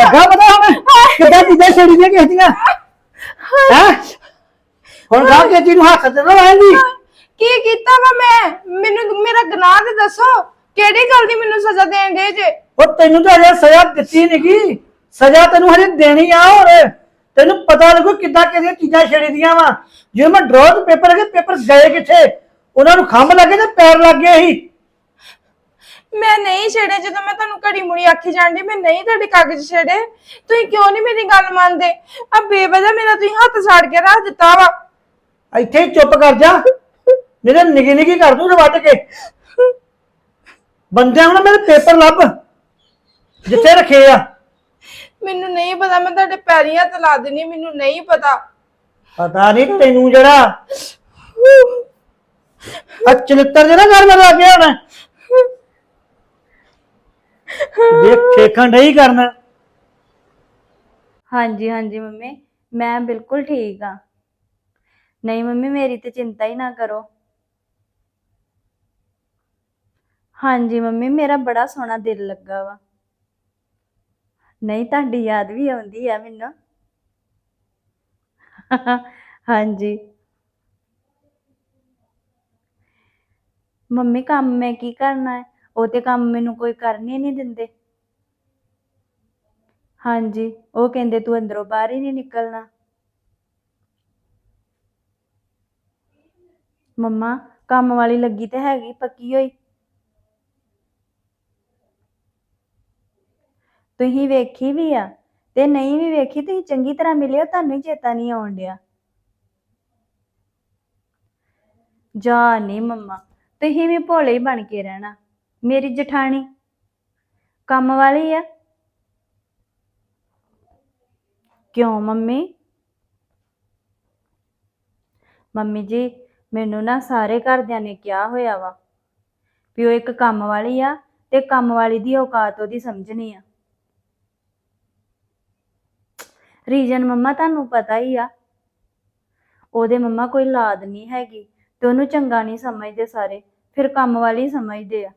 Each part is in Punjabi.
ਲੱਗਾ ਪਤਾ ਹੁਣ? ਕਿੱਦਾਂ ਚੀਜ਼ਾਂ ਛੇੜੀ ਦੀਆਂ ਕਿਸੇ ਦੀਆਂ ਹੈ? ਹੁਣ ਗਾਹ ਕੇ ਜੀ ਨੂੰ ਹੱਥ ਤੇ ਨਾ ਲਾਏਂਗੀ। ਕੀ ਕੀਤਾ ਵਾ ਮੈਂ? ਮੈਨੂੰ ਮੇਰਾ ਗੁਨਾਹ ਤੇ ਦੱਸੋ। ਕਿਹੜੀ ਗੱਲ ਦੀ ਮੈਨੂੰ ਸਜ਼ਾ ਦੇਣ ਦੇ ਜੇ? ਉਹ ਤੈਨੂੰ ਤਾਂ ਹਜੇ ਸਜ਼ਾ ਦਿੱਤੀ ਨਹੀਂਗੀ ਸਜ਼ਾ ਤੈਨੂੰ ਹਜੇ ਦੇਣੀ ਆ ਹੋਰ। ਤੈਨੂੰ ਪਤਾ ਲੱਗੂ ਕਿੱਦਾਂ ਕਿਹਦੀਆਂ ਚੀਜ਼ਾਂ ਛੇੜੀਆਂ ਵਾ। ਜੇ ਮੈਂ ਡਰਾਅ ਚ ਪੇਪਰ ਅਗੇ ਪੇਪਰ ਗਏ ਕਿੱਥੇ? ਉਹਨਾਂ ਨੂੰ ਖੰਭ ਲੱਗੇ ਤੇ ਪੈਰ ਲੱਗ ਗਏ ਸੀ ਮੈਂ ਨਹੀਂ ਛੇੜੇ ਜਦੋਂ ਮੈਂ ਤੁਹਾਨੂੰ ਘੜੀ ਮੁੜੀ ਆਖੀ ਜਾਂਦੀ ਮੈਂ ਨਹੀਂ ਤੁਹਾਡੇ ਕਾਗਜ਼ ਛੇੜੇ। ਤੁਸੀਂ ਕਿਉਂ ਨਹੀਂ ਮੇਰੀ ਗੱਲ ਮੰਨਦੇ? ਆ ਬੇਵਜ੍ਹਾ ਮੇਰਾ ਤੁਸੀਂ ਹੱਥ ਸਾੜ ਕੇ ਰੱਖ ਦਿੱਤਾ ਵਾ। ਇੱਥੇ ਹੀ ਚੁੱਪ ਕਰ ਜਾ। ਨਹੀਂ ਤਾਂ ਨਿੱਕੀ ਨਿੱਕੀ ਕਰ ਦੂੰ ਵੱਟ ਕੇ। ਬੰਦਿਆਂ ਨਾ ਮੇਰੇ ਪੇਪਰ ਲੱਭ। ਜਿੱਥੇ ਰੱਖੇ ਆ। ਮੈਨੂੰ ਨਹੀਂ ਪਤਾ ਮੈਂ ਤੁਹਾਡੇ ਪੈਰੀਂ ਹੱਥ ਲਾ ਦੇਣੀ ਮੈਨੂੰ ਨਹੀਂ ਪਤਾ। ਪਤਾ ਨਹੀਂ ਤੈਨੂੰ ਜਿਹੜਾ। ਆ ਚਲਿੱਤਰ ਜਿਹੜਾ ਘਰ ਮੈਂ ਲੱਗ ਗਿਆ ਹੁਣ। ਦੇਖ ਖੇਖਾਂ ਨਹੀਂ ਕਰਨਾ? ਹਾਂਜੀ ਹਾਂਜੀ ਮੰਮੀ, ਮੈਂ ਬਿਲਕੁਲ ਠੀਕ ਆ। ਨਹੀਂ ਮੰਮੀ, ਮੇਰੀ ਤੇ ਚਿੰਤਾ ਹੀ ਨਾ ਕਰੋ। ਹਾਂਜੀ ਮੰਮੀ, ਮੇਰਾ ਬੜਾ ਸੋਹਣਾ ਦਿਲ ਲੱਗਾ ਵਾ। ਨਹੀਂ, ਤੁਹਾਡੀ ਯਾਦ ਵੀ ਆਉਂਦੀ ਆ ਮੈਨੂੰ। ਹਾਂਜੀ। ਮੰਮੀ, ਕੰਮ ਮੈਂ ਕੀ ਕਰਨਾ ਹੈ? ਉਹ ਤੇ ਕੰਮ ਮੈਨੂੰ ਕੋਈ ਕਰਨ ਹੀ ਨਹੀਂ ਦਿੰਦੇ। ਹਾਂਜੀ, ਉਹ ਕਹਿੰਦੇ ਤੂੰ ਅੰਦਰੋਂ ਬਾਹਰ ਹੀ ਨਹੀਂ ਨਿਕਲਣਾ। ਮੰਮਾ, ਕੰਮ ਵਾਲੀ ਲੱਗੀ ਤੇ ਹੈਗੀ, ਪੱਕੀ ਹੋਈ। ਤੁਸੀਂ ਵੇਖੀ ਵੀ ਆ, ਤੇ ਨਹੀਂ ਵੀ ਵੇਖੀ, ਤੁਸੀਂ ਚੰਗੀ ਤਰ੍ਹਾਂ ਮਿਲਿਓ, ਤੁਹਾਨੂੰ ਹੀ ਚੇਤਾ ਨਹੀਂ ਆਉਣ ਡਿਆ। ਜਾ ਨਹੀਂ ਮੰਮਾ, ਤੁਸੀਂ ਵੀ ਭੋਲੇ ਹੀ ਬਣ ਕੇ ਰਹਿਣਾ। ਮੇਰੀ ਜਠਾਣੀ। ਕੰਮ ਵਾਲੀ ਆ? ਕਿਉਂ ਮੰਮੀ? ਮੰਮੀ ਜੀ, ਮੈਨੂੰ ਨਾ ਸਾਰੇ ਘਰਦਿਆਂ ਨੇ ਕਿਹਾ ਹੋਇਆ ਵਾ ਵੀ ਉਹ ਇੱਕ ਕੰਮ ਵਾਲੀ ਆ ਤੇ ਕੰਮ ਵਾਲੀ ਦੀ ਔਕਾਤ ਉਹਦੀ ਸਮਝਣੀ ਆ। ਰੀਜਨ ਮੰਮਾ ਤੁਹਾਨੂੰ ਪਤਾ ਹੀ ਆ। ਉਹਦੇ ਮੰਮਾ ਕੋਈ ਲਾਦ ਨਹੀਂ ਹੈਗੀ ਤੇ ਉਹਨੂੰ ਚੰਗਾ ਨਹੀਂ ਸਮਝਦੇ ਸਾਰੇ, ਫਿਰ ਕੰਮ ਵਾਲੀ ਸਮਝਦੇ ਆ।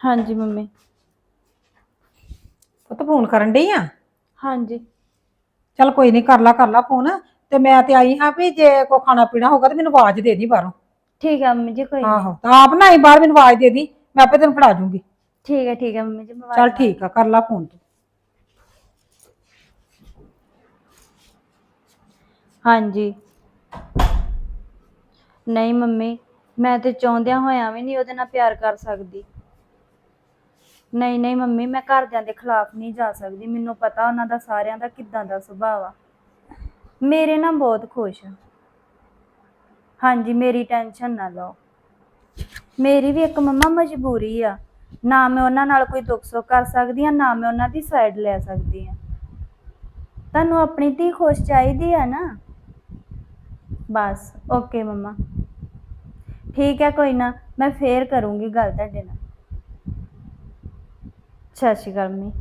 ਹਾਂਜੀ ਮੰਮੀ। ਪੁੱਤ ਫੋਨ ਕਰਨ ਡਈ ਆ? ਹਾਂਜੀ। ਚੱਲ ਕੋਈ ਨਹੀਂ ਕਰ ਲਾ ਕਰ ਲਾ ਫੋਨ। ਤੇ ਮੈਂ ਤੇ ਆਈ ਹਾਂ ਵੀ ਜੇ ਕੋ ਖਾਣਾ ਪੀਣਾ ਹੋਗਾ ਤੇ ਮੈਨੂੰ ਆਵਾਜ਼ ਦੇ ਦੀ ਬਾਹਰੋਂ। ਠੀਕ ਹੈ ਮੰਮੀ ਜੀ ਕੋਈ ਨੀ। ਆਹੋ ਤਾਂ ਆਪ ਨਾ ਹੀ ਬਾਹਰ ਮੈਨੂੰ ਆਵਾਜ਼ ਦੇ ਦੀ। ਮੈਂ ਆਪੇ ਤੈਨੂੰ ਫੜਾ ਜੂੰਗੀ। ਠੀਕ ਹੈ ਠੀਕ ਹੈ ਮੰਮੀ ਜੀ ਮੈਂ ਚੱਲ ਠੀਕ ਆ ਕਰ ਲਾ ਫੋਨ ਤੂੰ। ਹਾਂਜੀ। ਨਹੀਂ ਮੰਮੀ ਮੈਂ ਤੇ ਚਾਹੁੰਦਿਆਂ ਹੋਇਆਂ ਵੀ ਨਹੀਂ ਉਹਦੇ ਨਾਲ ਪਿਆਰ ਕਰ ਸਕਦੀ। ਨਹੀਂ ਨਹੀਂ ਮੰਮੀ, ਮੈਂ ਘਰਦਿਆਂ ਦੇ ਖਿਲਾਫ ਨਹੀਂ ਜਾ ਸਕਦੀ। ਮੈਨੂੰ ਪਤਾ ਉਹਨਾਂ ਦਾ ਸਾਰਿਆਂ ਦਾ ਕਿੱਦਾਂ ਦਾ ਸੁਭਾਅ ਆ। ਮੇਰੇ ਨਾਲ ਬਹੁਤ ਖੁਸ਼ ਆ। ਹਾਂਜੀ, ਮੇਰੀ ਟੈਨਸ਼ਨ ਨਾ ਲਓ। ਮੇਰੀ ਵੀ ਇੱਕ ਮੰਮਾ ਮਜਬੂਰੀ ਆ। ਨਾ ਮੈਂ ਉਹਨਾਂ ਨਾਲ ਕੋਈ ਦੁੱਖ ਸੁੱਖ ਕਰ ਸਕਦੀ ਆ, ਨਾ ਮੈਂ ਉਹਨਾਂ ਦੀ ਸਾਈਡ ਲੈ ਸਕਦੀ ਆ। ਤੁਹਾਨੂੰ ਆਪਣੀ ਧੀ ਖੁਸ਼ ਚਾਹੀਦੀ ਆ ਨਾ? ਬਸ ਓਕੇ ਮੰਮਾ। ਠੀਕ ਹੈ ਕੋਈ ਨਾ, ਮੈਂ ਫੇਰ ਕਰੂੰਗੀ ਗੱਲ ਤੁਹਾਡੇ ਨਾਲ। ਸਤਿ ਸ਼੍ਰੀ ਅਕਾਲ ਮੰਮੀ।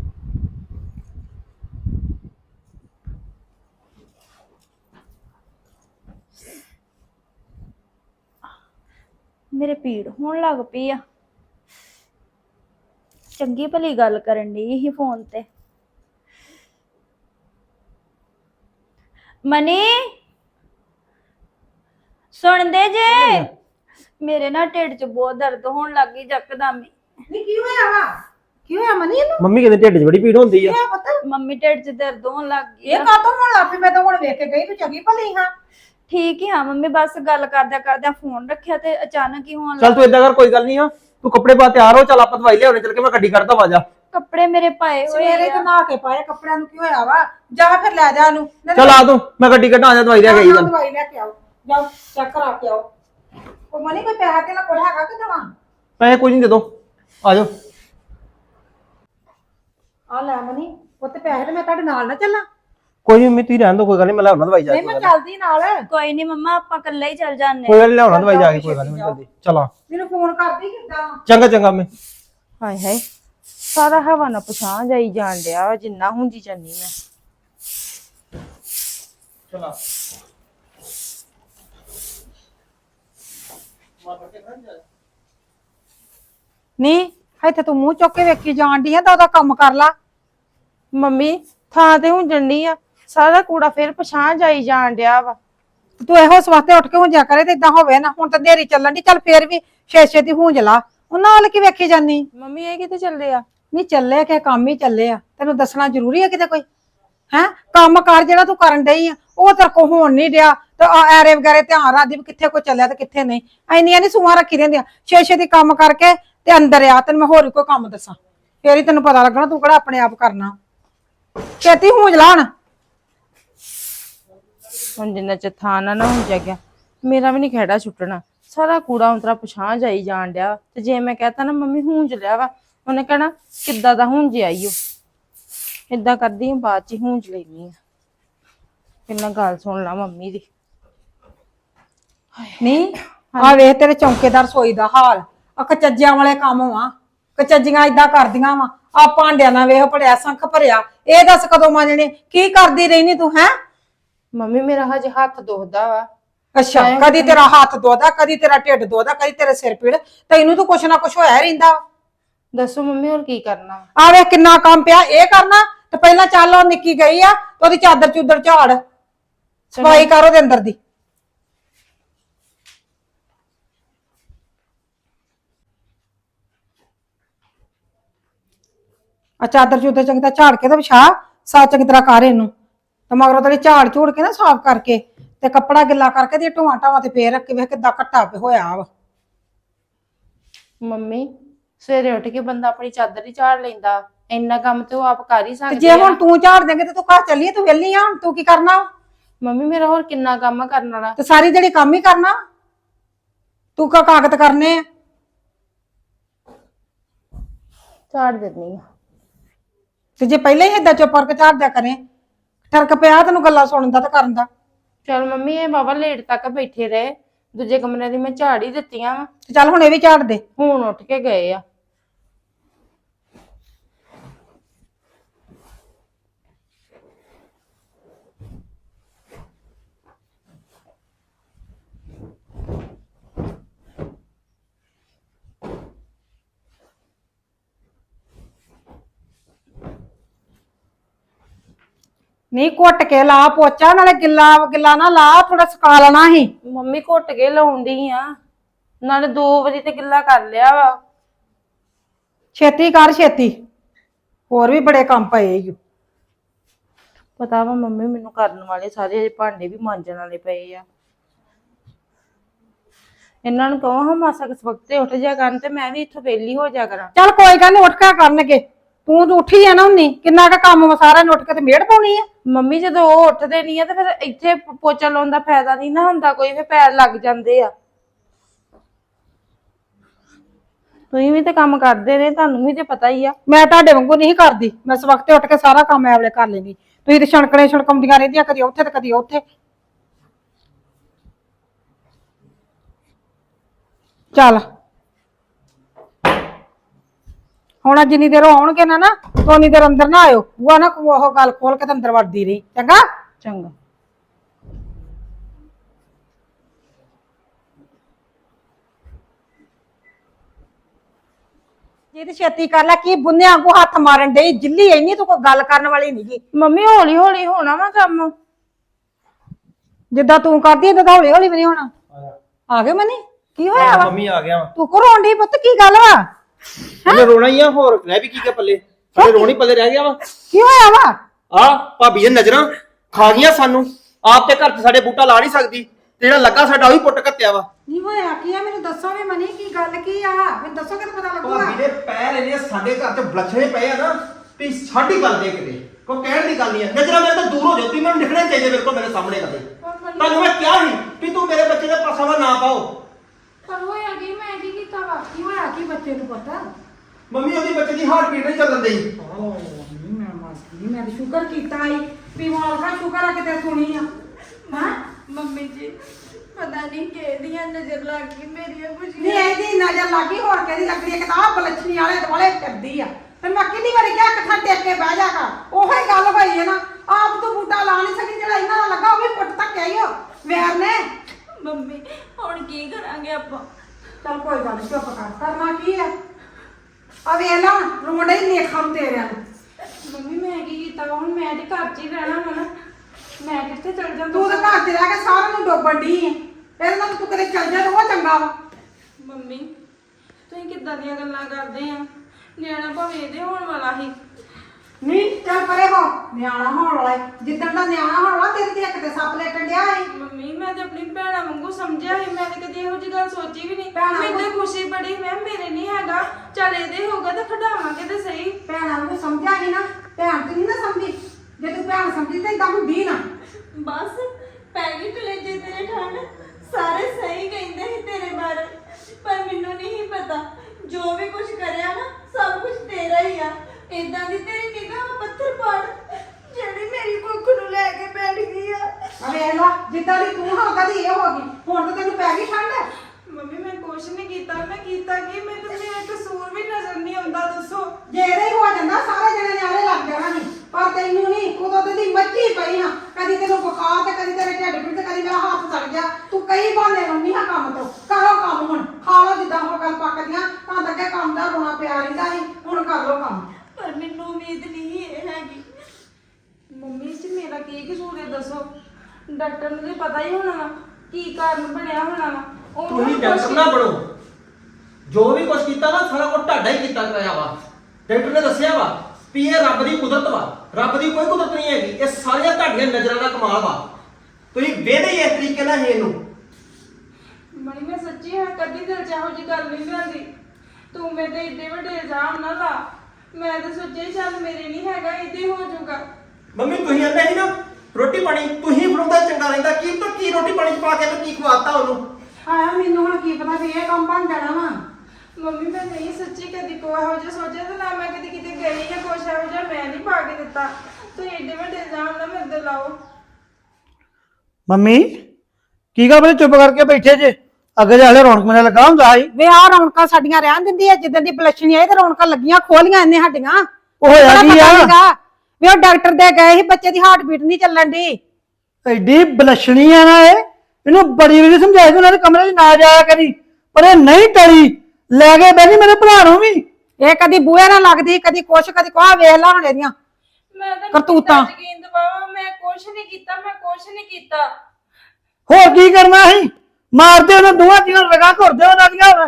ਮੇਰੇ ਪੀੜ ਹੋਣ ਲੱਗ ਪਈ ਆ। ਚੰਗੀ ਭਲੀ ਗੱਲ ਕਰਨ ਦੀ ਹੀ ਫੋਨ ਤੇ। ਮਨੀ ਸੁਣਦੇ ਜੇ? ਮੇਰੇ ਨਾ ਢਿੱਡ 'ਚ ਬਹੁਤ ਦਰਦ ਹੋਣ ਲੱਗ ਗਈ ਯਕਦਮ ਹੀ। ਨਹੀਂ ਕੀ ਹੋਇਆ ਵਾ? ਕੀ ਹੋਇਆ ਮਨੀ ਇਹਨੂੰ? ਮੰਮੀ ਕਹਿੰਦੇ ਢਿੱਡ 'ਚ ਬੜੀ ਪੀੜ ਹੁੰਦੀ ਆ। ਕੀ ਹੋਇਆ ਪੁੱਤ? ਮੰਮੀ ਢਿੱਡ 'ਚ ਦਰਦ ਹੋਣ ਲੱਗ ਗਈ ਇਹ ਆ। ਕਾਤੋਂ ਹੋਣ ਲੱਗ ਪਈ? ਮੈਂ ਤਾਂ ਹੁਣ ਵੇਖ ਕੇ ਗਈ ਤੂੰ ਚੰਗੀ ਭਲੀ ਹਾਂ। ਠੀਕ ਹੀ ਹਾਂ ਮੰਮੀ ਬਸ ਗੱਲ ਕਰਦਿਆਂ ਕਰਦਿਆਂ ਫੋਨ ਰੱਖਿਆ ਤੇ ਅਚਾਨਕ ਹੀ ਹੋਣ ਚੱਲ ਲੱਗ ਤੂੰ ਏਦਾਂ ਕਰ ਕੋਈ ਗੱਲ ਨਹੀਂ ਆ। ਤੂੰ ਕੱਪੜੇ ਪਾ ਤਿਆਰ ਹੋ ਚੱਲ ਆਪਾਂ ਦਵਾਈ ਲਿਆਉਣੇ ਚੱਲ ਕੇ ਮੈਂ ਗੱਡੀ ਕੱਢਦਾ ਵਾਜਾ ਕੱਪੜੇ ਮੇਰੇ ਪਾਏ ਹੋਏ ਸਵੇਰੇ ਤੇ ਆ ਨਹਾ ਕੇ ਪਾਏ ਕੱਪੜਿਆਂ ਨੂੰ ਕੀ ਹੋਇਆ ਵਾ? ਜਾ ਫਿਰ ਲੈ ਜਾ ਨਹੀਂ ਚੱਲ ਆ ਤੂੰ ਮੈਂ ਗੱਡੀ ਕੱਢਾਂ ਆ ਜਾ ਦਵਾਈ ਲੈ ਕੇ ਆਈ ਦਵਾਈ ਲੈ ਕੇ ਆਓ। ਜਾਓ ਚੈੱਕ ਕਰਾ ਕੇ ਆਓ। ਉਹ ਮਨੀ ਕੋਈ ਪੈਸਾ ਤੇ ਨਾ ਕੋਈ ਹੈਗਾ ਕਿ ਦਵਾ? ਪੈਸੇ ਕੋਈ ਨਹੀਂ ਦੇ ਦੋ। ਆ ਜਾਓ ਆ ਲੈ ਮਨੀ ਉੱਤੇ ਪੈਸੇ ਤੇ ਮੈਂ ਤੁਹਾਡੇ ਨਾਲ ਨਾ ਚੱਲਾਂ। ਕੋਈ ਨਹੀਂ ਮੈਂ ਤੁਸੀਂ ਰਹਿਣ ਦੋ ਕੋਈ ਗੱਲ ਨਹੀਂ ਮੈਂ ਲਿਆਉਣਾ ਦਵਾਈ ਜਾ ਨਹੀਂ ਕੇ ਮੈਂ ਕੋਈ ਗੱਲ ਚੱਲਦੀ ਨਾਲ। ਕੋਈ ਨਹੀਂ ਮੰਮਾ ਆਪਾਂ ਇਕੱਲੇ ਹੀ ਚੱਲ ਜਾਂਦੇ ਕੋਈ ਗੱਲ ਲਿਆਉਣਾ ਦਵਾਈ ਜਾ ਕੇ ਕੋਈ ਗੱਲ ਨਹੀਂ ਜਲਦੀ ਚਲ। ਮੈਨੂੰ ਫੋਨ ਕਰਦੀ ਕਿੱਦਾਂ? ਚੰਗਾ ਚੰਗਾ ਮੈਂ ਹਾਏ ਹਾਏ ਸਾਰਾ ਹਵਾ ਨਾ ਪਛਾਣ ਜਾਈ ਜਾਣ ਡਿਆ ਜਿੰਨਾ ਹੁੰਦੀ ਜਾਨੀ ਮੈਂ। ਚਲਾ। ਨਹੀਂ ਇੱਥੇ ਤੂੰ ਮੂੰਹ ਚੁੱਕ ਕੇ ਵੇਖੀ ਜਾਣ ਡਈ ਆ ਤਾਂ ਉਹਦਾ ਕੰਮ ਕਰ ਲਾ। ਮੰਮੀ ਥਾਂ ਤੇ ਹੁਣ ਜੰਨੀ ਆ। ਸਾਰਾ ਕੂੜਾ ਫਿਰ ਪਛਾਂ ਜਾਈ ਜਾਣ ਡਿਆ ਵਾ। ਤੇ ਇਹੋ ਸਵਾਤੇ ਉੱਠ ਕੇ ਹੁੰਜਿਆ ਕਰੇ ਤੇ ਇਦਾਂ ਹੋਵੇ ਨਾ ਹੁਣ ਤਾਂ ਨੇਰੀ ਚੱਲਣ ਦੀ ਚੱਲ ਫੇਰ ਵੀ ਛੇ ਛੇ ਦੀ ਹੁੰਜ ਲਾ। ਉਹਨਾਂ ਵੱਲ ਕੀ ਵੇਖੀ ਜਾਨੀ? ਮੰਮੀ ਇਹ ਕਿੱਥੇ ਚੱਲੇ ਆ? ਨਹੀਂ ਚੱਲੇ ਕਿ ਕੰਮ ਹੀ ਚੱਲੇ ਆ। ਤੈਨੂੰ ਦੱਸਣਾ ਜ਼ਰੂਰੀ ਹੈ ਕਿਤੇ ਕੋਈ? ਹੈ? ਕੰਮ ਕਰ ਜਿਹੜਾ ਤੂੰ ਕਰਨ ਡਈ ਆ ਉਹ ਤੇਰੇ ਕੋ ਹੋਣ ਨਹੀਂ ਡਿਆ। ਤੇ ਆ ਐਰੇ ਵਗੈਰੇ ਧਿਆਨ ਰੱਖਦੀ ਵੀ ਕਿੱਥੇ ਕੋ ਚੱਲਿਆ ਤੇ ਕਿੱਥੇ ਨਹੀਂ। ਐਨੀਆਂ ਨਹੀਂ ਸੂਆਂ ਰੱਖੀ ਰਹਿੰਦੀਆਂ। ਛੇ ਛੇ ਦੀ ਕੰਮ ਕਰਕੇ ਤੇ ਅੰਦਰ ਆ ਤੈਨੂੰ ਮੈਂ ਹੋਰ ਹੀ ਕੋਈ ਕੰਮ ਦੱਸਾਂ। ਫੇਰ ਹੀ ਤੈਨੂੰ ਪਤਾ ਲੱਗਣਾ ਤੂੰ ਕਿਹੜਾ ਆਪਣੇ ਆਪ ਕਰਨਾ। ਛੇਤੀ ਹੂੰਜ ਲਾਣ ਹੁਣ ਜਿੰਨਾ ਚ ਥਾਂ ਨਾ ਨਾ ਹੋ ਜਾ ਗਿਆ ਮੇਰਾ ਵੀ ਨਹੀਂ ਖਹਿੜਾ ਛੁੱਟਣਾ। ਸਾਰਾ ਕੂੜਾ ਉਂਤਰਾ ਪਛਾਂ ਜਾਈ ਜਾਣ ਡਿਆ ਤੇ ਜੇ ਮੈਂ ਕਹਤਾ ਨਾ ਮੰਮੀ ਹੂੰਜ ਲਿਆ ਵਾ ਉਹਨੇ ਕਹਿਣਾ ਕਿੱਦਾਂ ਦਾ ਹੂੰਜ ਆਈਓ ਏਦਾਂ ਕਰਦੀ ਹਾਂ ਬਾਅਦ ਚ ਹੀ ਹੂੰਜ ਲੈਣੀ ਆ। ਕਿੰਨਾ ਗੱਲ ਸੁਣ ਲਾ ਮੰਮੀ ਦੀ। ਨਹੀਂ ਆ ਵੇਖ ਤੇਰੇ ਚੌਂਕੇਦਾਰ ਸੋਈ ਦਾ ਹਾਲ। ਆ ਕਚੱਜਿਆਂ ਵਾਲੇ ਕੰਮ ਵਾ। ਕਚੱਜੀਆਂ ਇਦਾਂ ਕਰਦੀਆਂ ਵਾ। ਆ ਭਾਂਡਿਆਂ ਨਾਲ ਵੇਖ ਭੜਿਆ ਸੰਖ ਭਰਿਆ। ਇਹ ਦੱਸ ਕਦੋਂ ਮੰਨਣੇ ਕੀ ਕਰਦੀ ਰਹਿਨੀ ਤੂੰ ਹੈ? ਮੰਮੀ ਮੇਰਾ ਹਜੇ ਹੱਥ ਦੁਖਦਾ ਵਾ। ਅੱਛਾ ਕਦੀ ਤੇਰਾ ਹੱਥ ਦੋਦਾ ਕਦੀ ਤੇਰਾ ਢਿੱਡ ਦੋਦਾ ਕਦੀ ਤੇਰੇ ਸਿਰ ਪੀੜ। ਤੈਨੂੰ ਤਾਂ ਕੁਛ ਨਾ ਕੁਛ ਹੋਇਆ ਰਹਿੰਦਾ। ਦੱਸੋ ਮੰਮੀ ਹੋਰ ਕੀ ਕਰਨਾ? ਆ ਵੇਖ ਕਿੰਨਾ ਕੰਮ ਪਿਆ ਇਹ ਕਰਨਾ। ਤੇ ਪਹਿਲਾਂ ਚੱਲ ਉਹ ਨਿੱਕੀ ਗਈ ਆ ਤੇ ਉਹਦੀ ਚਾਦਰ ਚੂਦਰ ਝਾੜ। ਸਫ਼ਾਈ ਕਰ ਉਹਦੇ ਅੰਦਰ ਦੀ। ਆ ਚਾਦਰ ਚੂਦਰ ਚੰਗੀ ਤਰ੍ਹਾਂ ਝਾੜ ਕੇ ਤੇ ਵਿਛਾ ਸਾਫ਼ ਚੰਗੀ ਤਰ੍ਹਾਂ ਕਰ ਇਹਨੂੰ। ਤੇ ਮਗਰੋਂ ਤੇਰੀ ਝਾੜ ਝੂੜ ਕੇ ਨਾ ਸਾਫ਼ ਕਰਕੇ ਤੇ ਕੱਪੜਾ ਗਿੱਲਾ ਕਰਕੇ ਤੇ ਢੋਆਂ ਢਾਵਾਂ ਤੇ ਫੇਰ ਰੱਖ ਕੇ ਵੇਖ ਕਿੱਦਾਂ ਘੱਟਾ ਪਿਆ ਹੋਇਆ ਵਾ। ਮੰਮੀ ਸਵੇਰੇ ਉੱਠ ਕੇ ਬੰਦਾ ਆਪਣੀ ਚਾਦਰ ਹੀ ਝਾੜ ਲੈਂਦਾ ਇੰਨਾ ਕੰਮ ਤੇ ਉਹ ਆਪ ਕਰ ਹੀ ਤੇ ਸਕਦੇ ਜੇ ਆ। ਹੁਣ ਤੂੰ ਝਾੜ ਦੇਂਗੇ ਤੇ ਤੂੰ ਘਰ ਚੱਲੀ ਤੂੰ ਵਿਹਲੀ ਆ ਹੁਣ ਤੂੰ ਕੀ ਕਰਨਾ ਮੰਮੀ ਮੇਰਾ ਹੋਰ ਕਿੰਨਾ ਕੰਮ ਆ ਕਰਨ ਵਾਲਾ? ਤੇ ਸਾਰੀ ਜਿਹੜੀ ਕੰਮ ਹੀ ਕਰਨਾ ਤੂੰ ਕਾ ਕਾਗਜ਼ ਕਰਨੇ ਆ? ਝਾੜ ਦਿੰਨੀ ਆ। ਤੇ ਜੇ ਪਹਿਲਾਂ ਹੀ ਏਦਾਂ ਚੁੱਪ ਕਰਕੇ ਝਾੜ ਦਿਆ ਕਰੇ ਠਰਕ ਪਿਆ ਤੈਨੂੰ ਗੱਲਾਂ ਸੁਣਨ ਦਾ ਤੇ ਕਰਨ ਦਾ। ਚਲ ਮੰਮੀ ਇਹ ਬਾਬਾ ਲੇਟ ਤੱਕ ਬੈਠੇ ਰਹੇ। ਦੂਜੇ ਕਮਰੇ ਦੀ ਮੈਂ ਝਾੜ ਹੀ ਦਿੱਤੀਆਂ ਵਾ। ਤੇ ਚੱਲ ਹੁਣ ਇਹ ਵੀ ਝਾੜ ਦੇ। ਹੁਣ ਉੱਠ ਕੇ ਗਏ ਆ। ਨਹੀਂ ਘੁੱਟ ਕੇ ਲਾ ਪੋਚਾ ਨਾਲੇ ਗਿੱਲਾ ਗਿੱਲਾ ਨਾ ਲਾ ਥੋੜਾ ਸੁਕਾ ਲੈਣਾ ਸੀ। ਮੰਮੀ ਘੁੱਟ ਕੇ ਲਾਉਂਦੀ ਆ। ਨਾਲੇ 2 ਵਜੇ ਤੇ ਗਿੱਲਾ ਕਰ ਲਿਆ ਵਾ। ਛੇਤੀ ਕਰ ਛੇਤੀ। ਹੋਰ ਵੀ ਬੜੇ ਕੰਮ ਪਏ ਈ ਓ। ਪਤਾ ਵਾ ਮੰਮੀ ਮੈਨੂੰ ਕਰਨ ਵਾਲੇ ਸਾਰੇ ਭਾਂਡੇ ਵੀ ਮਾਂਜਣ ਵਾਲੇ ਪਏ ਆ। ਇਹਨਾਂ ਨੂੰ ਕਹੋ ਹਾਂ ਮਾਸਾ ਕਿਸ ਵਕਤ ਤੇ ਉੱਠ ਜਾ ਕਰਨ ਤੇ ਮੈਂ ਵੀ ਇੱਥੋਂ ਵਿਹਲੀ ਹੋ ਜਾ ਕਰਾਂ। ਚੱਲ ਕੋਈ ਗੱਲ ਨੀ ਉੱਠ ਕੇ ਕਰਨਗੇ। ਤੂੰ ਤਾਂ ਉੱਠੀ ਆ ਨਾ ਹੁੰਨੀ ਕਿੰਨਾ ਕੁ ਕੰਮ ਸਾਰਾ ਨੇ ਉੱਠ ਕੇ ਤੇ ਮੇੜ ਪਾਉਣੀ ਆ? ਮੰਮੀ ਜਦੋਂ ਉਹ ਉੱਠਦੇ ਨਹੀਂ ਆ ਤੇ ਫਿਰ ਇੱਥੇ ਪੋਚਾ ਲਾਉਣ ਦਾ ਫਾਇਦਾ ਨਹੀਂ ਨਾ ਹੁੰਦਾ ਕੋਈ ਫਿਰ ਪੈਰ ਲੱਗ ਜਾਂਦੇ ਆ। ਤੁਸੀਂ ਵੀ ਤੇ ਕੰਮ ਕਰਦੇ ਨੇ ਤੁਹਾਨੂੰ ਵੀ ਤੇ ਪਤਾ ਹੀ ਆ। ਮੈਂ ਤੁਹਾਡੇ ਵਾਂਗੂ ਨਹੀਂ ਕਰਦੀ ਮੈਂ ਇਸ ਵਕਤ ਉੱਠ ਕੇ ਸਾਰਾ ਕੰਮ ਐਵਲੇ ਕਰ ਲੈਂਦੀ ਤੁਸੀਂ ਤੇ ਛਣਕਣੇ ਛਣਕਾਉਂਦੀਆਂ ਰਹਿੰਦੀਆਂ ਕਦੀ ਉੱਥੇ ਤੇ ਕਦੀ ਉੱਥੇ। ਚੱਲ। ਹੁਣ ਜਿੰਨੀ ਦੇਰ ਉਹ ਆਉਣਗੇ ਨਾ ਨਾ ਉਨੀ ਦੇਰ ਅੰਦਰ ਨਾ ਆਇਓ। ਬੂਆ ਨਾ ਉਹ ਗੱਲ ਖੋਲ ਕੇ ਤੇ ਅੰਦਰ ਵੜਦੀ ਰਹੀ। ਚੰਗਾ? ਚੰਗਾ। ਜੀ ਤੇ ਛੇਤੀ ਕਰ ਲੈ ਕੀ ਬੁੰਨਿਆਂ ਵਾਂਗੂ ਹੱਥ ਮਾਰਨ ਡਈ? ਜਿੱਲੀ ਇੰਨੀ ਤੂੰ ਕੋਈ ਗੱਲ ਕਰਨ ਵਾਲੀ ਨਹੀਂਗੀ ਮੰਮੀ ਹੌਲੀ ਹੌਲੀ ਹੋਣਾ ਵਾ ਕੰਮ। ਜਿੱਦਾਂ ਤੂੰ ਕਰਦੀ ਏਦਾਂ ਤਾਂ ਹੌਲੀ ਹੌਲੀ ਵੀ ਨਹੀਂ ਹੋਣਾ। ਆ ਗਏ ਮਨੀ? ਕੀ ਹੋਇਆ ਵਾ? ਮੰਮੀ ਆ ਗਿਆ ਵਾ। ਤੂੰ ਕੋ ਰੋਣ ਡਈ ਪੁੱਤ ਕੀ ਗੱਲ ਵਾ? ਉਹਨੇ ਰੋਣਾ ਹੀ ਆ ਹੋਰ ਰਹਿ ਵੀ ਕੀ ਕੇ ਪੱਲੇ? ਸਾਡੇ ਰੋਣੀ ਪੱਲੇ ਰਹਿ ਗਿਆ ਵਾ। ਕੀ ਹੋਇਆ ਵਾ? ਆ ਭਾਬੀ ਦੇ ਨਜ਼ਰਾਂ ਖਾ ਗਈਆਂ ਸਾਨੂੰ। ਆਪ ਤੇ ਘਰ 'ਚ ਸਾਡੇ ਬੂਟਾ ਲਾ ਨਹੀਂ ਸਕਦੀ। ਤੇ ਜਿਹੜਾ ਲੱਗਾ ਸਾਡਾ ਉਹ ਵੀ ਪੁੱਟ ਕੱਤਿਆ ਵਾ। ਨਹੀਂ ਹੋਇਆ ਕੀ ਆ? ਮੈਨੂੰ ਦੱਸੋ ਵੀ ਮਨੀ ਕੀ ਗੱਲ ਕੀ ਆ? ਮੈਨੂੰ ਦੱਸੋਗੇ ਤਾਂ ਪਤਾ ਭਾਬੀ ਦੇ ਪੈਰ ਇਹਨੇ ਸਾਡੇ ਘਰ 'ਚ ਬਲਛਣੇ ਪਏ ਆ ਨਾ ਵੀ ਸਾਡੀ ਗੱਲ ਦੇ ਕਿਤੇ ਕੋ ਕਹਿਣ ਦੀ ਗੱਲ ਨਹੀਂ ਆ। ਨਜ਼ਰਾਂ ਮੇਰੇ ਤੋਂ ਦੂਰ ਹੋ ਜਾਓ ਤੁਸੀਂ ਮੈਨੂੰ ਨਿਕਲਣਾ ਚਾਹੀਦੇ ਮੇਰੇ ਕੋਲ ਮੇਰੇ ਸਾਹਮਣੇ ਕਦੇ। ਤੁਹਾਨੂੰ ਮੈਂ ਕਿਹਾ ਸੀ ਵੀ ਤੂੰ ਮੇਰੇ ਬੱਚੇ ਦੇ ਪਾਸਾਵਾ ਨਾ ਪਾਓ। ਪਰ ਹੋਇਆ ਕੀ? ਮੈਂ ਕੀ ਕੀਤਾ ਵਾ? ਕੀ ਹੋਇਆ ਕੀ ਬੱਚੇ ਨੂੰ ਪਤਾ? ਮੰਮੀ ਉਹਦੀ ਬੱਚੇ ਦੀ ਹਾਰਟ ਬੀਟ ਨਹੀਂ ਚੱਲਣ ਦਈ ਮੈਂ ਮਸਤੀ ਮੈਂ ਤਾਂ ਸ਼ੁਕਰ ਕੀਤਾ ਹੀ ਵੀ ਮਾਲਕਾ ਸ਼ੁਕਰ ਆ ਕਿਤੇ ਸੁਣੀ ਆ। ਹਾਂ? ਮੰਮੀ ਜੀ ਪਤਾ ਨਹੀਂ ਕਿਹਦੀਆਂ ਨਜ਼ਰ ਲੱਗ ਗਈ ਮੇਰੀਆਂ ਨਹੀਂ ਖੁਸ਼ੀਆਂ ਇਹਦੀ ਨਜ਼ਰ ਲੱਗੀ ਹੋਰ ਕਿਹਦੀ ਲੱਗਦੀ ਹੈ ਕਿਤਾਬ ਬਲਛਣੀ ਵਾਲੇ ਦੁਆਲੇ ਫਿਰਦੀ ਆ। ਤੇ ਮੈਂ ਕਿੰਨੀ ਵਾਰੀ ਕਿਹਾ ਇਕੱਠਾ ਟੇਕ ਕੇ ਬਹਿ ਜਾ ਕਰ ਉਹੋ ਹੀ ਗੱਲ ਹੋਈ ਹੈ ਨਾ ਆਪ ਤੂੰ ਬੂਟਾ ਲਾ ਨਹੀਂ ਸਕੀ ਜਿਹੜਾ ਇਹਨਾਂ ਦਾ ਲੱਗਾ ਉਹ ਵੀ ਪੁੱਟ ਹੀ ਹੋ ਵੈਰ ਨੇ। ਮੰਮੀ ਹੁਣ ਕੀ ਕਰਾਂਗੇ ਆਪਾਂ? ਚਲ ਕੋਈ ਗੱਲ ਨੀ ਚੁੱਪ ਕਰ ਕਰਨਾ ਕੀ ਆ ਵੇਲਾ ਰੋਂਡਾ ਹੀ ਲੇਖਾਂ ਤੇਰਿਆਂ ਨੂੰ। ਮੰਮੀ ਮੈਂ ਕੀ ਕੀਤਾ ਹੁਣ ਮੈਂ ਤੇ ਘਰ 'ਚ ਹੀ ਰਹਿਣਾ ਵਾ ਮੈਂ ਕਿੱਥੇ ਚਲ ਜਾਂ ਤੂੰ ਤਾਂ ਘਰ 'ਚ ਰਹਿ ਕੇ ਸਾਰਿਆਂ ਨੂੰ ਡੋਬਣ ਦੀ ਹੈ ਇਹਦੇ ਨਾਲ ਤੂੰ ਕਿਤੇ ਚੱਲ ਜਾ ਤਾਂ ਉਹ ਚੰਗਾ ਵਾ। ਮੰਮੀ ਤੁਸੀਂ ਕਿੱਦਾਂ ਦੀਆਂ ਗੱਲਾਂ ਕਰਦੇ ਆ? ਨਿਆਣਾ ਭਾਵੇਂ ਇਹਦੇ ਹੋਣ ਵਾਲਾ ਹੀ ਨਹੀਂ ਚੱਲ ਪਰੇ ਹੋ। ਨਿਆਣਾ ਹੋਣ ਵਾਲਾ ਜਿੱਦਣ ਦਾ ਨਿਆਣਾ ਹੋਣ ਵਾਲਾ ਤੇਰੇ ਤੇ ਇੱਕ ਤੇ ਸੱਪ ਲੇਟਣ ਡਿਆ ਏ। ਮੰਮੀ ਮੈਂ ਤੇ ਆਪਣੀ ਭੈਣਾਂ ਵਾਂਗੂ ਸਮਝਿਆ ਸੀ। ਮੈਂ ਤੇ ਕਦੀ ਇਹੋ ਜਿਹੀ ਗੱਲ ਸੋਚੀ ਵੀ ਨਹੀਂ। ਭੈਣਾਂ ਮੈਂ ਤੇ ਵਾਂਗੂ? ਇਹਦੇ ਹੋਗਾ ਤਾਂ ਖਡਾਵਾਂਗੇ ਤੇ ਸਹੀ। ਭੈਣਾਂ ਨੂੰ ਸਮਝਿਆ ਨਹੀਂ ਨਾ। ਭੈਣ ਤੇ ਨਹੀਂ ਨਾ ਸਮਝੀ। ਜੇ ਤੂੰ ਭੈਣ ਸਮਝੀ ਤਾਂ ਇਦਾਂ ਹੁੰਦੀ ਨਾ। ਬਸ ਪੈ ਗਈ ਕਲੇਜੇ ਤੇਰੇ ਠੰਡ ਸਾਰੇ ਸਹੀ ਕਹਿੰਦੇ ਸੀ ਤੇਰੇ ਬਾਰੇ। ਪਰ ਮੈਨੂੰ ਨਹੀਂ ਪਤਾ। ਜੋ ਵੀ ਕੁਝ ਕਰਿਆ ਨਾ ਸਭ ਕੁਝ ਤੇਰਾ ਹੀ ਆ। ਇਦਾਂ ਦੀ ਤੇਰੀ ਨਿਗਾਹ ਪੱਥਰ ਪਾੜ। ਜਿਹੜੀ ਮੇਰੀ ਕੁੱਖ ਨੂੰ ਲੈ ਕੇ ਬੈਠ ਗਈ ਆ। ਆ ਵੇਖ ਲਾ ਜਿੱਦਾਂ ਦੀ ਤੂੰ ਹੋ ਕਦੀ ਇਹ ਹੋ ਗਈ। ਹੁਣ ਤਾਂ ਤੈਨੂੰ ਪੈ ਗਈ ਠੰਡ। ਮੰਮੀ, ਮੈਂ ਕੁਛ ਨਹੀਂ ਕੀਤਾ। ਮੈਂ ਕੀਤਾ ਕੀ? ਮੈਨੂੰ ਮੇਰਾ ਕਸੂਰ ਵੀ ਨਜ਼ਰ ਨਹੀਂ ਆਉਂਦਾ, ਦੱਸੋ। ਜੇ ਇਹਦਾ ਹੀ ਹੋ ਜਾਂਦਾ, ਸਾਰੇ ਜਣੇ ਨਿਆਰੇ ਲੱਗ ਜਾਣਾ ਸੀ ਪਰ ਤੈਨੂੰ ਨਹੀਂ ਉਦੋਂ ਤੇ ਦੀ ਮੱਝੀ ਪਈ ਹਾਂ ਕਦੀ ਤੈਨੂੰ ਬੁਖਾਰ ਤੇ ਕਦੀ ਤੇਰੇ ਢਿੱਡ ਪੀੜ ਤੇ ਕਦੀ ਮੇਰਾ ਹੱਥ ਸੜ ਗਿਆ ਤੂੰ ਕਈ ਬਹਾਨੇ ਲਾਉਣੀ ਹਾਂ ਕੰਮ ਤੋਂ ਕਰੋ ਕੰਮ ਹੁਣ ਖਾ ਲਓ ਜਿੱਦਾਂ ਹੋ ਗੱਲ ਪੱਕਦੀਆਂ ਤਾਂ ਅੱਗੇ ਕੰਮ ਦਾ ਰੋਣਾ ਪਿਆ ਰਹਿੰਦਾ ਸੀ ਹੁਣ ਕਰ ਲਓ ਕੰਮ ਪਰ ਮੈਨੂੰ ਉਮੀਦ ਨਹੀਂ ਇਹ ਹੈਗੀ ਮੰਮੀ ਜੀ ਮੇਰਾ ਕੀ ਕਸੂਰ ਹੈ ਦੱਸੋ ਡਾਕਟਰ ਨੂੰ ਤੇ ਪਤਾ ਹੀ ਹੋਣਾ ਵਾ ਕੀ ਕਾਰਨ ਬਣਿਆ ਹੋਣਾ ਵਾ ਉਹਨੂੰ ਤੁਸੀਂ ਕੁਛ ਡਾਕਟਰ ਨਾ ਬਣੋ ਜੋ ਵੀ ਕੁਝ ਕੀਤਾ ਨਾ ਸਾਰਾ ਕੁਝ ਤੁਹਾਡਾ ਹੀ ਕੀਤਾ ਕਰਾਇਆ ਵਾ ਡਾਕਟਰ ਨੇ ਦੱਸਿਆ ਵਾ ਵੀ ਇਹ ਰੱਬ ਦੀ ਕੁਦਰਤ ਵਾ ਰੱਬ ਦੀ ਕੋਈ ਕੁਦਰਤ ਨਹੀਂ ਹੈਗੀ ਇਹ ਸਾਰੀਆਂ ਤੁਹਾਡੀਆਂ ਨਜ਼ਰਾਂ ਦਾ ਕਮਾਲ ਵਾ ਤੁਸੀਂ ਵੇਦੇ ਇਸ ਤਰੀਕੇ ਨਾਲ ਹੀ ਇਹਨੂੰ। ਮਣੀ ਮੈਂ ਸੱਚੀ ਹਾਂ ਕਦੀ ਦਿਲ ਚ ਇਹੋ ਜਿਹੀ ਗੱਲ ਨਹੀਂ ਲਿਆਂਦੀ। ਤੂੰ ਮੇਰੇ ਤੇ ਵੱਡੇ ਇਲਜ਼ਾਮ ਨਾ ਲਾ। ਮੈਂ ਤਾਂ ਸੋਚਿਆ ਚੱਲ ਮੇਰੇ ਨਹੀਂ ਹੈਗਾ ਇਹਦੇ ਹੋ ਜਾਊਗਾ। ਮੰਮੀ ਤੁਸੀਂ ਆਂਦੇ ਸੀ ਨਾ ਰੋਟੀ ਪਾਣੀ ਤੁਸੀਂ ਫੜਾਉਂਦਾ ਚੰਗਾ ਰਹਿੰਦਾ। ਕੀ ਤਾਂ ਕੀ ਰੋਟੀ ਪਾਣੀ ਚ ਪਾ ਕੇ ਇਹਨੂੰ ਕੀ ਖਵਾਤਾ ਉਹਨੂੰ। ਹਾਂ ਮੈਨੂੰ ਹੁਣ ਕੀ ਪਤਾ ਵੀ ਇਹ ਕੰਮ ਬਣ ਜਾਣਾ ਵਾ। ਮੰਮੀ ਮੈਂ ਨਹੀਂ ਸੱਚੀ ਕਦੀ ਕੋ ਇਹੋ ਜਿਹਾ ਸੋਚਿਆ ਤੇ ਨਾ ਮੈਂ ਕਦੀ ਕਿਤੇ ਗਈ ਜਾਂ ਕੁਛ ਇਹੋ ਜਿਹਾ ਮੈਂ ਨਹੀਂ ਪਾ ਕੇ ਦਿੱਤਾ। ਤੁਸੀਂ ਏਡੇ ਵੱਡੇ ਇਲਜ਼ਾਮ ਨਾ ਮੇਰੇ ਤੇ ਲਾਓ। ਮੰਮੀ ਕੀ ਗੱਲ ਬਲੇ ਚੁੱਪ ਕਰਕੇ ਬੈਠੇ ਜੇ? ਅੱਗੇ ਜਾਲੇ ਰੌਣਕ ਮੇਲਾ ਲੱਗਾ ਹੁੰਦਾ ਸੀ। ਵੇ ਆ ਰੌਣਕਾਂ ਸਾਡੀਆਂ ਰਹਿਣ ਦਿੰਦੀ ਐ ਜਿੱਦਾਂ ਦੀ ਬਲਸ਼ਣੀ ਆਈ ਤੇ ਰੌਣਕਾਂ ਲੱਗੀਆਂ ਖੋਲੀਆਂ ਇਹਨੇ ਸਾਡੀਆਂ। ਉਹ ਹੋਇਆ ਕੀ ਆ। ਵੀ ਉਹ ਡਾਕਟਰ ਦੇ ਗਏ ਸੀ ਬੱਚੇ ਦੀ ਹਾਰਟ ਬੀਟ ਨਹੀਂ ਚੱਲਣ ਦੀ ਐਡੀ ਬਲਸ਼ਣੀ ਆ ਨਾ ਇਹ। ਇਹਨੂੰ ਬੜੀ ਵਾਰੀ ਸਮਝਾਇਆ ਕਿ ਉਹਨਾਂ ਦੇ ਕਮਰੇ 'ਚ ਨਾ ਜਾਇਆ ਕਰੀ। ਪਰ ਇਹ ਨਹੀਂ ਟਲੀ। ਲੈ ਕੇ ਬੈਠੀ ਮੇਰੇ ਭਰਾ ਨੂੰ ਵੀ। ਇਹ ਕਦੀ ਬੂਹੇ ਨਾਲ ਲੱਗਦੀ ਕਦੀ ਕੁਛ ਕਦੀ ਕੋਹ ਵੇਖ ਲਾ ਹੁਣ ਇਹਦੀਆਂ। ਮੈਂ ਤਾਂ ਕਰਤੂਤਾਂ। ਯਕੀਨ ਦਵਾਵਾ ਮੈਂ ਕੁਛ ਨਹੀਂ ਕੀਤਾ ਮੈਂ ਕੁਛ ਨਹੀਂ ਕੀਤਾ। ਹੋਰ ਕੀ ਕਰਨਾ ਸੀ? ਮਾਰਦੇ ਉਹਨਾਂ ਦੋਵਾਂ ਦੀਆਂ ਲਗਾ ਘੁਰਦੇ ਉਹਨਾਂ ਦੀਆਂ।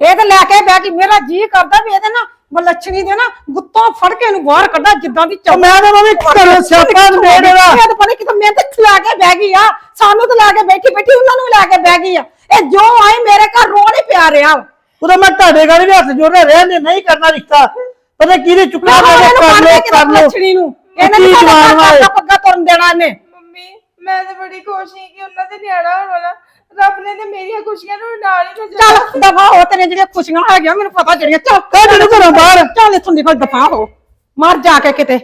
ਇਹ ਤਾਂ ਲੈ ਕੇ ਬਹਿ ਗਈ ਮੇਰਾ ਜੀ ਕਰਦਾ ਵੀ ਇਹਦੇ ਨਾ ਬਲਛਣੀ ਦੇ ਨਾ ਗੁੱਤੋਂ ਫੜ ਕੇ ਇਹਨੂੰ ਬਾਹਰ ਕੱਢਾ ਜਿੱਦਾਂ ਦੀ ਉਹ ਮੈਂ ਤਾਂ ਮੰਮੀ ਘਰੋਂ ਸਿਆਪਾ ਨੇੜੇ ਦਾ ਇਹ ਤਾਂ ਪਤਾ ਕਿਤੇ ਮੈਂ ਤਾਂ ਲੈ ਕੇ ਬਹਿ ਗਈ ਆ। ਸਾਨੂੰ ਤਾਂ ਲੈ ਕੇ ਬੈਠੀ ਬੈਠੀ ਉਹਨਾਂ ਨੂੰ ਲੈ ਕੇ ਬਹਿ ਗਈ ਆ। ਇਹ ਜੋ ਆਈ ਮੇਰੇ ਘਰ ਰੋਣ ਹੀ ਪਿਆ ਰਿਹਾ। ਉਦੋਂ ਮੈਂ ਤੁਹਾਡੇ ਘਰ ਵੀ ਹੱਥ ਜੋੜੇ ਰਹਿੰਦੇ ਨਹੀਂ ਕਰਨਾ ਰਿਸ਼ਤਾ। ਪਤਾ ਕਿਹਦੇ ਚੁੱਕਾ ਮੈਂ ਇਹਨੂੰ ਕਰ ਲੋ ਕੇ ਕਰ ਲੋ ਨੂੰ? ਇਹਨੇ ਕੀ ਜਵਾਨ ਪੱਕਾ ਤੁਰਨ ਦੇਣਾ ਇਹਨੇ। ਮੰਮੀ ਮੈਂ ਤਾਂ ਬੜੀ ਖੁਸ਼ ਕਿ ਉਹਨਾਂ ਦੇ ਨਿਆਣਾ ਹੋਣ ਵਾਲਾ। ਰੱਬ ਨੇ ਤੇ ਮੇਰੀਆਂ ਖੁਸ਼ੀਆਂ ਨੂੰ ਨਾਲ ਹੀ ਚੱਲ ਦਫਾ ਹੋ ਤੇਰੇ ਜਿਹੜੀਆਂ ਖੁਸ਼ੀਆਂ ਹੈਗੀਆਂ ਮੈਨੂੰ ਪਤਾ ਜਿਹੜੀਆਂ। ਚੱਲ ਕੱਢ ਘਰੋਂ ਬਾਹਰ। ਚੱਲ ਇੱਥੋਂ ਨਿਕਲ ਦਫਾ ਹੋ। ਮਰ ਜਾ ਕੇ ਕਿਤੇ।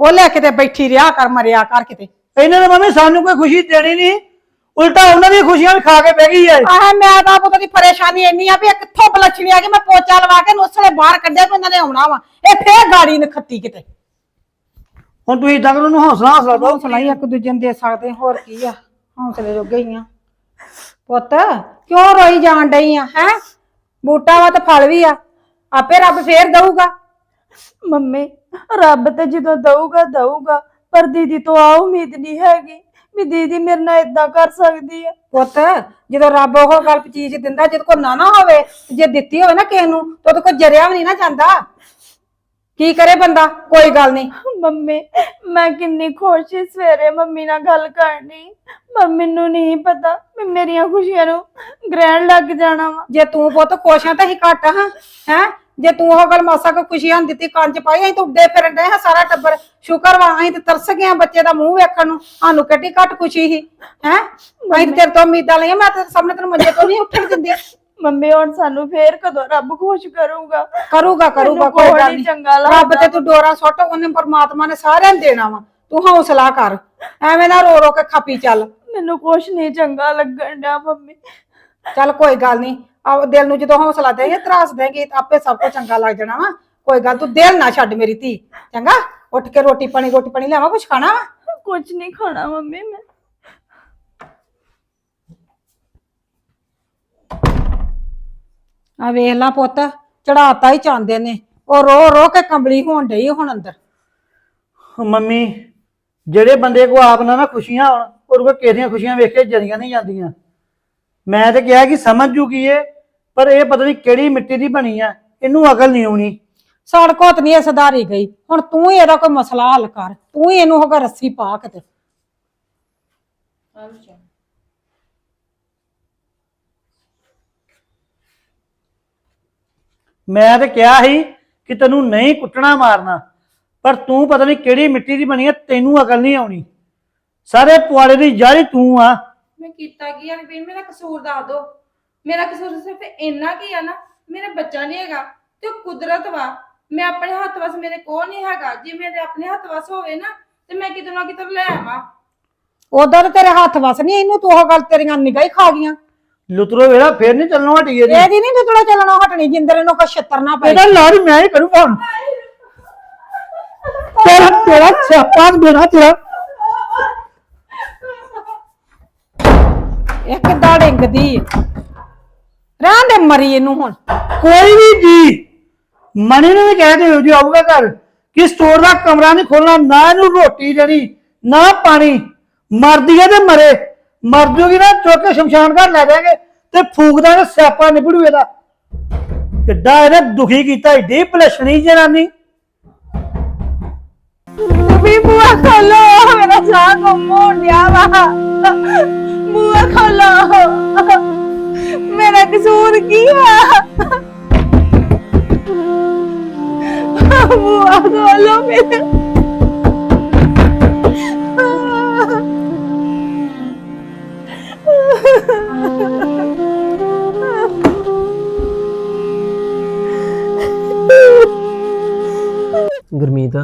ਉਹ ਲੈ ਕਿਤੇ ਬੈਠੀ ਰਿਹਾ ਕਰ ਮਰਿਆ ਕਰ ਕਿਤੇ। ਇਹਨਾਂ ਨੇ ਮੰਮੀ ਸਾਨੂੰ ਕੋਈ ਖੁਸ਼ੀ ਦੇਣੀ ਨਹੀਂ। ਉਲਟਾ ਉਹਨਾਂ ਦੀਆਂ ਖੁਸ਼ੀਆਂ ਵੀ ਖਾ ਕੇ ਬਹਿ ਗਈ ਹੈ ਆਹ ਮੈਂ ਤਾਂ ਪੁੱਤ ਦੀ ਪਰੇਸ਼ਾਨੀ ਇੰਨੀ ਆ ਵੀ ਇਹ ਕਿੱਥੋਂ ਬਲਛਣੀ ਆ ਗਈ ਮੈਂ ਪੋਚਾ ਲਵਾ ਕੇ ਨੁਸਲੇ ਬਾਹਰ ਕੱਢਿਆ ਵੀ ਉਹਨਾਂ ਨੇ ਆਉਣਾ ਵਾ। ਇਹ ਫੇਰ ਗਾੜੀ ਨਖੱਤੀ ਕਿਤੇ। ਹੁਣ ਤੁਸੀਂ ਇਦਾਂ ਕਰੋ ਉਹਨੂੰ ਹੌਸਲਾ ਹੌਸਲਾ ਦਿਓ। ਹੌਸਲਾ ਹੀ ਇੱਕ ਦੂਜੇ ਨੂੰ ਦੇ ਸਕਦੇ ਹੋਰ ਕੀ ਆ? ਹੌਸਲੇ ਜੋਗੇ ਹੀ ਆ। ਪੁੱਤ ਕਿਉਂ ਰੋਈ ਜਾਣ ਡਈ ਆ ਹੈ? ਬੂਟਾ ਵਾ ਤੇ ਫਲ ਵੀ ਆ। ਆਪੇ ਰੱਬ ਫੇਰ ਦਊਗਾ। ਮੰਮੀ ਰੱਬ ਤੇ ਜਦੋਂ ਦਊਗਾ ਦਊਗਾ। ਪਰ ਦੀਦੀ ਤੋਂ ਆ ਉਮੀਦ ਨਹੀਂ ਹੈਗੀ। ਵੀ ਦੀਦੀ ਮੇਰੇ ਨਾਲ ਇਦਾਂ ਕਰ ਸਕਦੀ ਹੈ ਪੁੱਤ ਜਦੋਂ ਰੱਬ ਉਹ ਗੱਲ ਚੀਜ਼ ਦਿੰਦਾ ਜਦ ਕੋ ਨਾ ਨਾ ਹੋਵੇ ਤੇ ਜੇ ਦਿੱਤੀ ਹੋਵੇ ਨਾ ਕਿਸੇ ਨੂੰ ਤਾਂ ਉਹਦੇ ਕੋਲ ਜਰਿਆ ਵੀ ਨਹੀਂ ਨਾ ਜਾਂਦਾ। ਕੀ ਕਰੇ ਬੰਦਾ? ਕੋਈ ਗੱਲ ਨਹੀਂ। ਮੰਮੀ ਮੈਂ ਕਿੰਨੀ ਖੁਸ਼ ਸੀ ਸਵੇਰੇ ਮੰਮੀ ਨਾਲ ਗੱਲ ਕਰਨੀ। ਪਰ ਮੈਨੂੰ ਨਹੀਂ ਪਤਾ ਵੀ ਮੇਰੀਆਂ ਖੁਸ਼ੀਆਂ ਨੂੰ ਗ੍ਰਹਿਣ ਲੱਗ ਜਾਣਾ ਵਾ। ਜੇ ਤੂੰ ਪੁੱਤ ਖੁਸ਼ ਆ ਤਾਂ ਹੀ ਘੱਟ ਹਾਂ। ਹੈ? ਜੇ ਤੂੰ ਉਹ ਗੱਲ ਮਾਸਾ ਕੋ ਖੁਸ਼ੀਆਂ ਦਿੱਤੀ ਕੰਨ ਚ ਪਾਈ ਅਸੀਂ ਤਾਂ ਉੱਡੇ ਫਿਰਨ ਡਏ ਹਾਂ ਸਾਰਾ ਟੱਬਰ। ਸ਼ੁਕਰ ਵਾ ਅਸੀਂ ਤੇ ਤਰਸ ਗਏ ਹਾਂ ਬੱਚੇ ਦਾ ਮੂੰਹ ਵੇਖਣ ਨੂੰ। ਸਾਨੂੰ ਕਿੱਡੀ ਘੱਟ ਖੁਸ਼ੀ ਸੀ ਹੈ? ਅਸੀਂ ਤੇਰੇ ਤੋਂ ਉਮੀਦਾਂ ਲਈਆਂ ਮੈਂ ਤੇ ਸਾਹਮਣੇ ਤੈਨੂੰ ਮੰਜੇ ਤੋਂ ਨਹੀਂ ਉੱਠਣ ਦਿੰਦੀ। ਮੰਮੀ ਹੁਣ ਸਾਨੂੰ ਫੇਰ ਕਦੋਂ ਰੱਬ ਖੁਸ਼ ਕਰੂਗਾ? ਕਰੂਗਾ ਕਰੂਗਾ ਮੈਨੂੰ ਕੋਈ ਕੋਈ ਗੱਲ ਨਹੀਂ ਚੰਗਾ ਲੱਗਦਾ। ਰੱਬ ਤੇ ਤੂੰ ਡੋਰਾ ਸੁੱਟ ਉਹਨੇ ਪਰਮਾਤਮਾ ਨੇ ਸਾਰਿਆਂ ਨੂੰ ਦੇਣਾ ਵਾ। ਤੂੰ ਹੌਸਲਾ ਕਰ ਐਵੇਂ ਨਾ ਰੋ ਰੋ ਕੇ ਖਾਪੀ ਚੱਲ। ਮੈਨੂੰ ਕੁਛ ਨਹੀਂ ਚੰਗਾ ਲੱਗਣ ਡਿਆ ਮੰਮੀ। ਚੱਲ ਕੋਈ ਗੱਲ ਨਹੀਂ ਆ ਦਿਲ ਨੂੰ ਜਦੋਂ ਹੌਸਲਾ ਦੇਂਗੇ ਤਰਾਸ ਦੇਂਗੇ ਤਾਂ ਆਪੇ ਸਭ ਕੁਝ ਚੰਗਾ ਲੱਗ ਜਾਣਾ ਵਾ। ਕੋਈ ਗੱਲ ਤੂੰ ਦਿਲ ਨਾ ਛੱਡ ਮੇਰੀ ਧੀ ਚੰਗਾ? ਉੱਠ ਕੇ ਰੋਟੀ ਪਾਣੀ ਰੋਟੀ ਪਾਣੀ ਲਿਆਵਾਂ ਕੁਝ ਖਾਣਾ ਵਾ? ਕੁਛ ਨਹੀਂ ਖਾਣਾ ਮੰਮੀ ਮੈਂ। ਆ ਵੇਖ ਲਾ ਪੁੱਤ ਚੜਾਤਾ ਹੀ ਚਾਂਦੇ ਨੇ। ਉਹ ਰੋ ਰੋ ਕੇ ਕੰਬਲੀ ਹੋਣ ਡਈ ਹੁਣ ਅੰਦਰ। ਮੰਮੀ ਜਿਹੜੇ ਬੰਦੇ ਕੋ ਆਪ ਨਾ ਨਾ ਖੁਸ਼ੀਆਂ ਹੋਣ ਉਹ ਕੋ ਕਿਸੇ ਦੀਆਂ ਖੁਸ਼ੀਆਂ ਵੇਖ ਕੇ ਜਰੀਆਂ ਨਹੀਂ ਜਾਂਦੀਆਂ। ਮੈਂ ਤੇ ਕਿਹਾ ਕਿ ਸਮਝ ਜੂਗੀ ਏ ਪਰ ਇਹ ਪਤਾ ਨਹੀਂ ਕਿਹੜੀ ਮਿੱਟੀ ਦੀ ਬਣੀ ਆ ਇਹਨੂੰ ਅਕਲ ਨਹੀਂ ਆਉਣੀ। ਸੜਕੋਤ ਨਹੀਂ ਇਹ ਸੁਧਾਰੀ ਗਈ। ਹੁਣ ਤੂੰ ਹੀ ਇਹਦਾ ਕੋਈ ਮਸਲਾ ਹੱਲ ਕਰ। ਤੂੰ ਹੀ ਇਹਨੂੰ ਹੋਗਾ ਰੱਸੀ ਪਾ ਕਿਤੇ ਮੈਂ ਤੇ ਕਿਹਾ ਸੀ ਕਿ ਤੈਨੂੰ ਨਹੀਂ ਕੁੱਟਣਾ ਮਾਰਨਾ ਪਰ ਤੂੰ ਪਤਾ ਨਹੀਂ ਕਿਹੜੀ ਮਿੱਟੀ ਦੀ ਬਣੀ ਆ ਤੈਨੂੰ ਅਕਲ ਨਹੀਂ ਆਉਣੀ। ਸਾਰੇ ਪੁਆੜੇ ਦੀ ਜੜ ਹੀ ਤੂੰ ਆ। ਮੈਂ ਕੀਤਾ ਕੀ ਆ? ਵੀ ਮੇਰਾ ਕਸੂਰ ਦੱਸ ਦੋ। ਮੇਰਾ ਕਸੂਰ ਸਿਰਫ ਇੰਨਾ ਕੀ ਆ ਨਾ ਮੇਰਾ ਬੱਚਾ ਨਹੀਂ ਹੈਗਾ ਤੇ ਉਹ ਕੁਦਰਤ ਵਾ। ਮੈਂ ਆਪਣੇ ਹੱਥ ਵਸ ਮੇਰੇ ਕੋਲ ਨਹੀਂ ਹੈਗਾ। ਜੇ ਮੇਰੇ ਆਪਣੇ ਹੱਥ ਵਸ ਹੋਵੇ ਨਾ ਤੇ ਮੈਂ ਕਿਤੇ ਨਾ ਕਿਤੇ ਲੈ ਆਵਾਂ। ਉਦੋਂ ਤੇ ਤੇਰੇ ਹੱਥ ਵਸ ਨਹੀਂ ਇਹਨੂੰ ਤੂੰ ਉਹ ਗੱਲ ਤੇਰੀਆਂ ਨਿਗਾਹ ਹੀ ਖਾ ਗਈਆਂ। ਲੁਤਰੋ ਵੇਲਾ ਫੇਰ ਨਹੀਂ ਚੱਲਣਾ ਹਟੀ ਇਹਦੀ ਇਹਦੀ ਨਹੀਂ ਦੁਤੜਾ ਚੱਲਣਾ ਹਟਣੀ ਜਿੰਦਰ ਇਹਨੂੰ ਕੋ ਛਿੱਤਰ ਨਾ ਪਏ। ਇਹਦਾ ਲਾਜ ਮੈਂ ਹੀ ਕਰੂੰਗਾ। ਹੁਣ ਤੇਰਾ ਤੇਰਾ ਛਾਪਾ ਮੇਰਾ ਤੇਰਾ। ਇਹ ਕਿੱਦਾਂ ਡਿੰਗਦੀ ਰਹਿਣ ਦੇ ਮਰੀ ਇਹਨੂੰ ਹੁਣ। ਕੋਈ ਵੀ ਜੀ ਮਣੀ ਨੂੰ ਵੀ ਕਹਿ ਦਿਓ ਜੀ ਆਊਗਾ ਘਰ ਕਿ ਸਟੋਰ ਦਾ ਕਮਰਾ ਨਹੀਂ ਖੋਲਣਾ ਨਾ ਇਹਨੂੰ ਰੋਟੀ ਦੇਣੀ ਨਾ ਪਾਣੀ। ਮਰਦੀ ਹੈ ਤੇ ਮਰੇ। ਮਰ ਜੂਗੀ ਨਾ ਚੁੱਕ ਕੇ ਸ਼ਮਸ਼ਾਨ ਘਰ ਲੈ ਜਾਗੇ ਤੇ ਫੂਕ ਦਾਂਗੇ ਸਿਆਪਾ ਨਿਬੜੂ ਇਹਦਾ ਕਿੱਡਾ ਇਹਨੇ ਦੁਖੀ ਕੀਤਾ ਏਡੀ ਭਲੇਸ਼ਣੀ ਜਨਾਨੀ। ਵੀ ਬੂਆ ਖੋਲੋ ਮੇਰਾ ਸਾਹ ਗੁੰਮ ਹੋ ਵਾ। ਬੂਆ ਖੋਲੋ। ਮੇਰਾ ਕਸੂਰ ਕੀ ਆ? ਬੂਆ ਖੋਲੋ ਮੇਰਾ। ਗੁਰਮੀਤ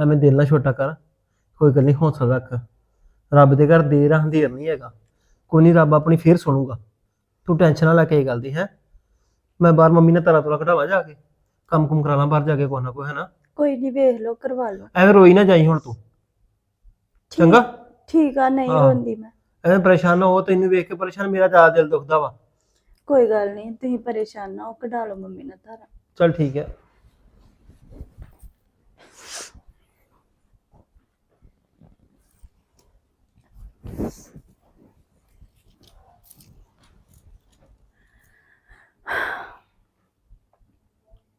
ਐਵੇਂ ਦਿਲ ਨਾ ਛੋਟਾ ਕਰ। ਕੋਈ ਗੱਲ ਨਹੀਂ ਹੌਸਲਾ ਰੱਖ। ਰੱਬ ਦੇ ਘਰ ਦੇਰ ਹੰਧੇਰ ਨਹੀਂ ਹੈਗਾ। ਕੋਈ ਨਹੀਂ ਰੱਬ ਆਪਣੀ ਫੇਰ ਸੁਣੂਗਾ। ਤੂੰ ਟੈਨਸ਼ਨ ਨਾ ਲੈ ਕੇ ਇਹ ਗੱਲ ਦੀ ਹੈ। ਮੈਂ ਬਾਹਰ ਮੰਮੀ ਨਾਲ ਤਰਾ ਤੁਰਾ ਕਢਾਵਾ ਜਾ ਕੇ ਕੰਮ ਕੁਮ ਕਰਾ ਲਾਂ ਬਾਹਰ ਜਾ ਕੇ ਕੋਈ ਨਾ ਕੋਈ ਹੈ ਨਾ ਕੋਈ ਨਹੀਂ ਵੇਖ ਲਓ ਕਰਵਾ ਲਓ। ਐਵੇਂ ਰੋਈ ਨਾ ਜਾਈ ਹੁਣ ਤੂੰ। ਚੰਗਾ? ਠੀਕ ਆ ਨਹੀਂ ਹਾਂ। ਹੁੰਦੀ ਮੈਂ। ਐਵੇਂ ਪਰੇਸ਼ਾਨ ਨਾ ਹੋ ਤੈਨੂੰ ਵੇਖ ਕੇ ਪਰੇਸ਼ਾਨ ਮੇਰਾ ਜ਼ਿਆਦਾ ਦਿਲ ਦੁਖਦਾ ਵਾ। ਕੋਈ ਗੱਲ ਨਹੀਂ ਤੁਸੀਂ ਪਰੇਸ਼ਾਨ ਨਾ ਹੋ ਕਢਾ ਲਓ ਮੰਮੀ ਨਾਲ ਧਾਰਾ ਚਲ ਠੀਕ ਹੈ।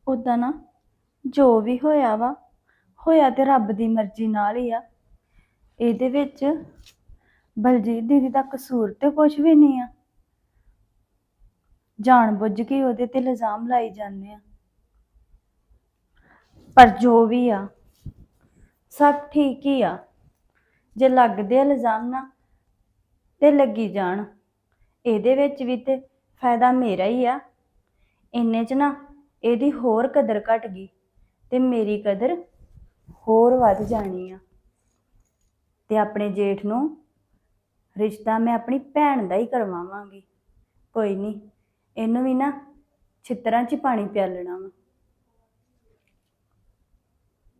ਉਦਾਂ ਨਾ ਜੋ ਵੀ ਹੋਇਆ ਵਾ, ਹੋਇਆ ਤੇ ਰੱਬ ਦੀ ਮਰਜ਼ੀ ਨਾਲ ਹੀ ਆ। ਇਹਦੇ ਵਿੱਚ ਬਲਜੀਤ ਦੀਦੀ ਦਾ ਕਸੂਰ ਤੇ ਕੁਝ ਵੀ ਨਹੀਂ ਆ। ਜਾਣ ਬੁੱਝ ਕੇ ਉਹਦੇ ਤੇ ਇਲਜ਼ਾਮ ਲਾਈ ਜਾਂਦੇ ਆ। ਪਰ ਜੋ ਵੀ ਆ, ਸਭ ਠੀਕ ਹੀ ਆ। ਜੇ ਲੱਗਦੇ ਆ ਇਲਜ਼ਾਮ ਨਾ ਤੇ ਲੱਗੀ ਜਾਣ, ਇਹਦੇ ਵਿੱਚ ਵੀ ਤੇ ਫਾਇਦਾ ਮੇਰਾ ਹੀ ਆ। ਇੰਨੇ ਚ ਨਾ ਇਹਦੀ ਹੋਰ ਕਦਰ ਘਟ ਗਈ ਤੇ ਮੇਰੀ ਕਦਰ ਹੋਰ ਵੱਧ ਜਾਣੀ ਆ। ਤੇ ਆਪਣੇ ਜੇਠ ਨੂੰ ਰਿਸ਼ਤਾ ਮੈਂ ਆਪਣੀ ਭੈਣ ਦਾ ਹੀ ਕਰਵਾਵਾਂਗੀ। ਕੋਈ ਨਹੀਂ, ਇਹਨੂੰ ਵੀ ਨਾ ਛਿੱਤਰਾਂ 'ਚ ਹੀ ਪਾਣੀ ਪਿਆਲਣਾ ਵਾ।